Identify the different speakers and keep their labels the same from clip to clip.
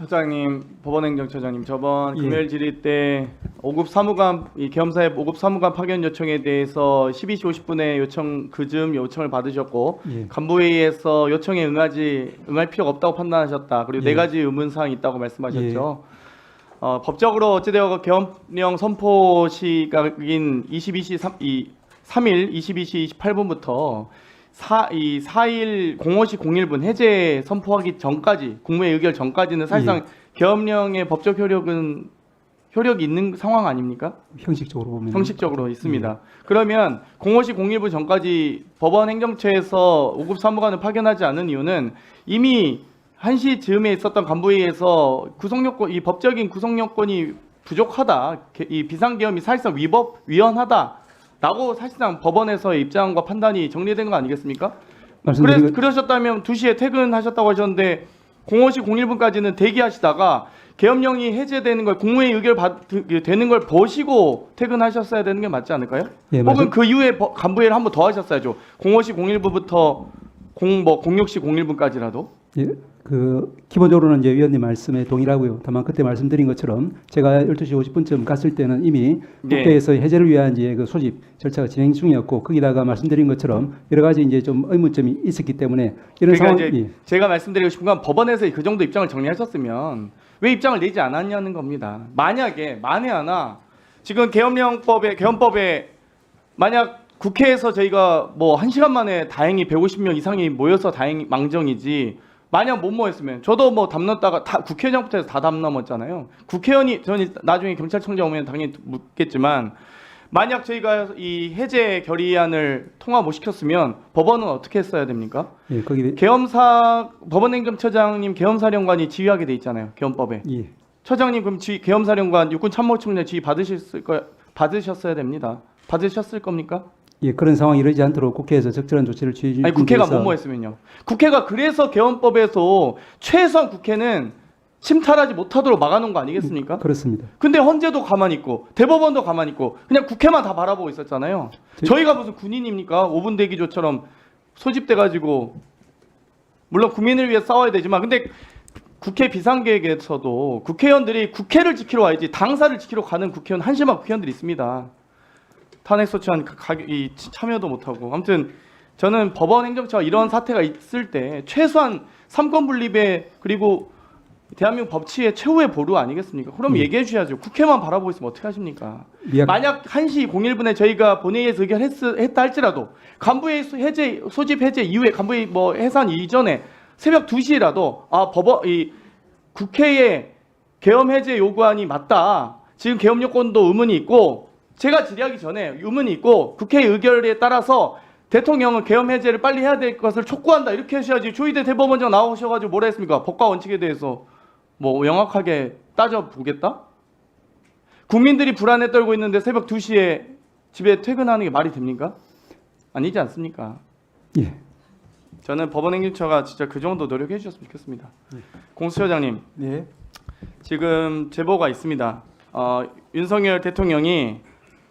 Speaker 1: 처장님, 법원행정처장님 저번
Speaker 2: 예.
Speaker 1: 금요일 질의 때 5급 사무관 이 겸사의 5급 사무관 파견 요청에 대해서 12시 50분에 요청 그즘 요청을 받으셨고
Speaker 2: 예.
Speaker 1: 간부회의에서 요청에 응하지 응할 필요가 없다고 판단하셨다. 그리고
Speaker 2: 예.
Speaker 1: 네 가지 의문 사항이 있다고 말씀하셨죠. 어, 법적으로 어찌되어 계엄령 선포 시각인 22시 3, 이 3일 22시 28분부터 4, 이 4일 05시 01분 해제 선포하기 전까지 국무회 의결 전까지는 사실상
Speaker 2: 예.
Speaker 1: 계엄령의 법적 효력은 효력이 있는 상황 아닙니까?
Speaker 2: 형식적으로 보면
Speaker 1: 형식적으로 있습니다. 그러면 05시 01분 전까지 법원 행정처에서 5급 사무관을 파견하지 않은 이유는 이미 1시 즈음에 있었던 간부회의에서 구성요건 이 법적인 구성요건이 부족하다. 게- 이 비상계엄이 사실상 위법 위헌하다 라고 사실상 법원에서의 입장과 판단이 정리된 거 아니겠습니까? 그래,
Speaker 2: 말씀드리고
Speaker 1: 그러셨다면 2시에 퇴근하셨다고 하셨는데 05시 01분까지는 대기하시다가 계엄령이 해제되는 걸 국무회의 의결 받, 되는 걸 보시고 퇴근하셨어야 되는 게 맞지 않을까요?
Speaker 2: 예,
Speaker 1: 혹은 그 이후에 버- 간부회의를 한 번 더 하셨어야죠. 05시 01분부터 0 뭐 06시 01분까지라도.
Speaker 2: 예, 그 기본적으로는 이제 위원님 말씀에 동일하고요. 다만 그때 말씀드린 것처럼 제가 12시 50분쯤 갔을 때는 이미
Speaker 1: 네.
Speaker 2: 국회에서 해제를 위한 이제 그 소집 절차가 진행 중이었고 거기다가 말씀드린 것처럼 여러 가지 이제 좀 의문점이 있었기 때문에 이런
Speaker 1: 그러니까
Speaker 2: 상황
Speaker 1: 이제
Speaker 2: 예.
Speaker 1: 제가 말씀드리고 싶은 건 법원에서 그 정도 입장을 정리하셨으면 왜 입장을 내지 않았냐는 겁니다. 만약에 만에 하나 지금 계엄령법에 계엄법에 만약 국회에서 저희가 뭐한 시간 만에 다행히 150명 이상이 모여서 다행히 망정이지 만약 못 모였으면 저도 뭐담 넘다가 다 국회의장부터 해서 다 담 넘었잖아요. 국회의원이 저는 나중에 경찰청장 오면 당연히 묻겠지만 만약 저희가 이 해제 결의안을 통과 못 시켰으면 법원은 어떻게 했어야 됩니까?
Speaker 2: 예, 거기
Speaker 1: 계엄사 법원행정처장님 계엄사령관이 지휘하게 돼 있잖아요. 계엄법에.
Speaker 2: 예.
Speaker 1: 처장님 그럼 지휘 계엄사령관 육군 참모총장 지휘 받으셨을 거 받으셨어야 됩니다. 받으셨을 겁니까?
Speaker 2: 예, 그런 상황이 이러지 않도록 국회에서 적절한 조치를 취해
Speaker 1: 아니 국회가 뭐뭐 했으면요. 국회가 그래서 계엄법에서 최소한 국회는 침탈하지 못하도록 막아놓은 거 아니겠습니까?
Speaker 2: 그렇습니다.
Speaker 1: 근데 헌재도 가만히 있고 대법원도 가만히 있고 그냥 국회만 다 바라보고 있었잖아요.
Speaker 2: 저-
Speaker 1: 저희가 무슨 군인입니까? 5분 대기조처럼 소집돼 가지고 물론 국민을 위해 싸워야 되지만 근데 국회 비상계획에서도 국회의원들이 국회를 지키러 와야지 당사를 지키러 가는 국회의원 한심한 국회의원들이 있습니다. 탄핵 소추안 가- 가- 이 참여도 못하고 아무튼 저는 법원 행정처가 이런 사태가 있을 때 최소한 삼권 분립에 그리고 대한민국 법치의 최후의 보루 아니겠습니까? 그럼
Speaker 2: 음.
Speaker 1: 얘기해 주셔야죠. 국회만 바라보고 있으면 어떻게 하십니까?
Speaker 2: 미약
Speaker 1: 만약 1시 01분에 저희가 본회의에서 의결했다 할지라도 간부회의 소- 해제 소집 해제 이후에 간부회의 뭐 해산 이전에 새벽 2시라도 아 법원 이 국회의 계엄 해제 요구안이 맞다. 지금 계엄 요건도 의문이 있고 제가 질의하기 전에 의문이 있고 국회 의결에 따라서 대통령은 계엄 해제를 빨리 해야 될 것을 촉구한다 이렇게 하셔야지 조희대 대법원장 나오셔가지고 뭐라 했습니까? 법과 원칙에 대해서 뭐 명확하게 따져 보겠다? 국민들이 불안에 떨고 있는데 새벽 2시에 집에 퇴근하는 게 말이 됩니까? 아니지 않습니까?
Speaker 2: 예.
Speaker 1: 저는 법원 행정처가 진짜 그 정도 노력해 주셨으면 좋겠습니다. 공수처장님,
Speaker 2: 네.
Speaker 1: 지금 제보가 있습니다. 어, 윤석열 대통령이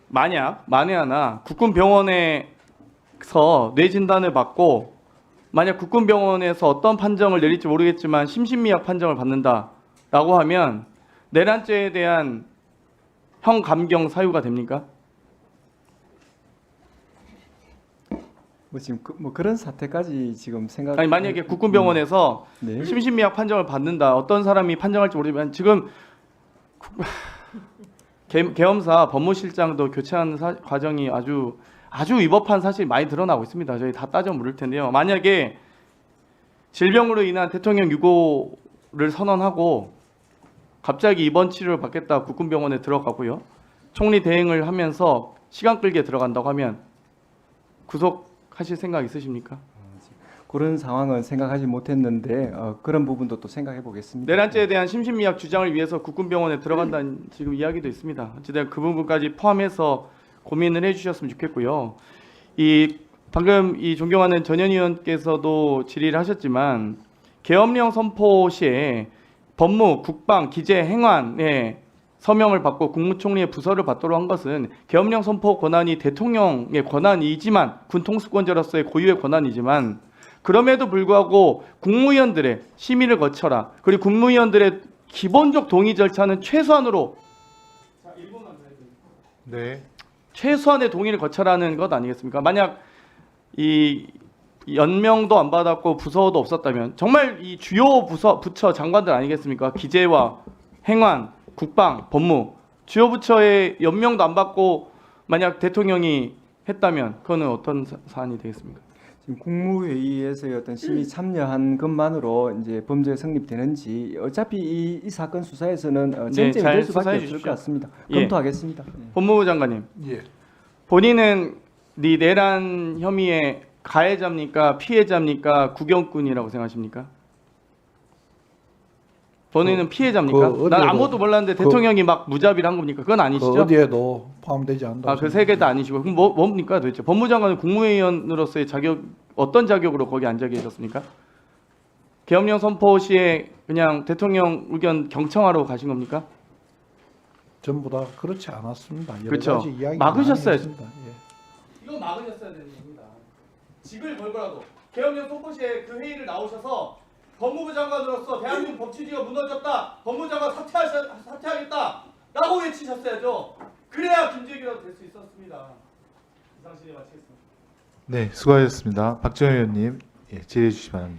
Speaker 1: 만약 만에 하나 국군 병원에서 뇌 진단을 받고 만약 국군 병원에서 어떤 판정을 내릴지 모르겠지만 심신미약 판정을 받는다라고 하면 내란죄에 대한 형 감경 사유가 됩니까?
Speaker 3: 뭐 지금 그, 뭐 그런 사태까지 지금 생각
Speaker 1: 아니 만약에 국군 병원에서
Speaker 3: 네.
Speaker 1: 심신미약 판정을 받는다. 어떤 사람이 판정할지 모르지만 지금 국- 개- 계엄사 법무실장도 교체하는 사- 과정이 아주 아주 위법한 사실이 많이 드러나고 있습니다. 저희 다 따져 물을 텐데요. 만약에 질병으로 인한 대통령 유고를 선언하고 갑자기 입원 치료를 받겠다 국군병원에 들어가고요. 총리 대행을 하면서 시간 끌게 들어간다고 하면 구속하실 생각 있으십니까?
Speaker 3: 그런 상황은 생각하지 못했는데 어, 그런 부분도 또 생각해 보겠습니다.
Speaker 1: 내란죄에 대한 심신미약 주장을 위해서 국군병원에 들어간다는 지금 이야기도 있습니다. 어쨌든 그 부분까지 포함해서 고민을 해주셨으면 좋겠고요. 이 방금 이 존경하는 전현 의원께서도 질의를 하셨지만 계엄령 선포 시에 법무, 국방, 기재, 행안에 서명을 받고 국무총리의 부서를 받도록 한 것은 계엄령 선포 권한이 대통령의 권한이지만 군 통수권자로서의 고유의 권한이지만 그럼에도 불구하고 국무위원들의 심의를 거쳐라. 그리고 국무위원들의 기본적 동의 절차는 최소한으로
Speaker 4: 네.
Speaker 1: 최소한의 동의를 거쳐라는 것 아니겠습니까? 만약 이 연명도 안 받았고 부서도 없었다면 정말 이 주요 부서 부처 장관들 아니겠습니까? 기재와 행안, 국방, 법무 주요 부처의 연명도 안 받고 만약 대통령이 했다면 그거는 어떤 사, 사안이 되겠습니까?
Speaker 3: 국무회의에서의 어떤 심의 참여한 것만으로 이제 범죄가 성립되는지 어차피 이, 이 사건 수사에서는 어,
Speaker 1: 네,
Speaker 3: 쟁점이
Speaker 1: 잘
Speaker 3: 될 수밖에
Speaker 1: 수사해
Speaker 3: 없을
Speaker 1: 주십시오.
Speaker 3: 것 같습니다.
Speaker 1: 예.
Speaker 3: 검토하겠습니다. 예.
Speaker 1: 법무부 장관님
Speaker 4: 예.
Speaker 1: 본인은 네 내란 혐의의 가해자입니까 피해자입니까 구경꾼이라고 생각하십니까? 본인은 피해자입니까?
Speaker 4: 그
Speaker 1: 난
Speaker 4: 어디에도-
Speaker 1: 아무것도 몰랐는데
Speaker 4: 그-
Speaker 1: 대통령이 막 무자비를 한 겁니까? 그건
Speaker 4: 그
Speaker 1: 아니시죠?
Speaker 4: 어디에도 포함되지 않는다.
Speaker 1: 아, 그 세 개 다 아니시고 그럼 뭐 뭡니까 도대체? 법무장관은 국무위원으로서의 자격 어떤 자격으로 거기 앉아 계셨습니까? 계엄령 선포 시에 그냥 대통령 의견 경청하러 가신 겁니까?
Speaker 4: 전부 다 그렇지 않았습니다. 여러
Speaker 1: 그렇죠.
Speaker 4: 가지 이야기
Speaker 1: 막으셨어야죠.
Speaker 4: 예.
Speaker 1: 이건 막으셨어야 되는 겁니다. 직을 걸고라도 계엄령 선포 시에 그 회의를 나오셔서 법무부 장관으로서 대한민국 법치주의가 무너졌다. 법무장관 사퇴하셔, 사퇴하겠다. 라고 외치셨어야죠. 그래야 김재규라도 될 수 있었습니다. 이상 실에 마치겠습니다.
Speaker 5: 네, 수고하셨습니다. 박정희 의원님, 예, 질의해 주시기 바랍니다.